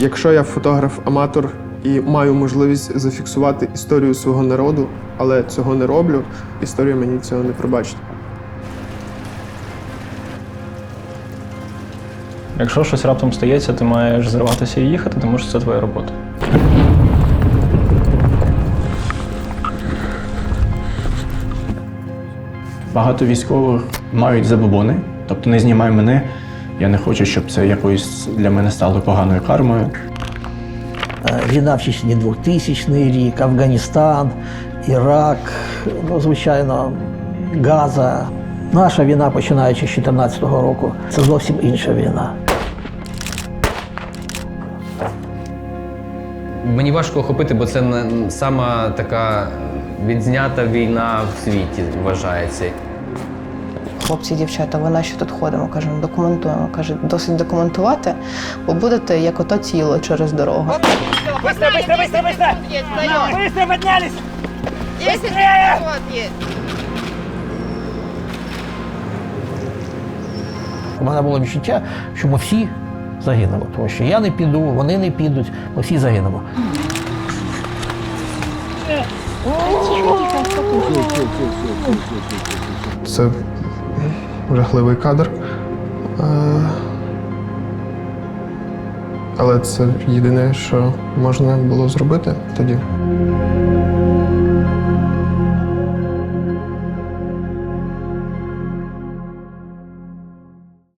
Якщо я фотограф-аматор і маю можливість зафіксувати історію свого народу, але цього не роблю, історія мені цього не пробачить. Якщо щось раптом стається, ти маєш зриватися і їхати, тому що це твоя робота. Багато військових мають забобони, тобто не знімай мене. Я не хочу, щоб це якоюсь для мене стало поганою кармою. Е, Війна в Чечні 2000 рік, Афганістан, Ірак, ну, звичайно, Газа. Наша війна, починаючи з 2014 року, це зовсім інша війна. Мені важко охопити, бо це сама така відзнята війна в світі вважається. Хлопці, дівчата, ви на що тут ходимо? Кажемо, документуємо. Каже, досить документувати, бо будете як ото тіло через дорогу. Быстро, быстро, быстро, быстро! Быстро поднялись! Быстрее! У мене було відчуття, що ми всі загинемо, тому що я не піду, вони не підуть, ми всі загинемо. Це жахливий кадр. Е, Але це єдине, що можна було зробити тоді.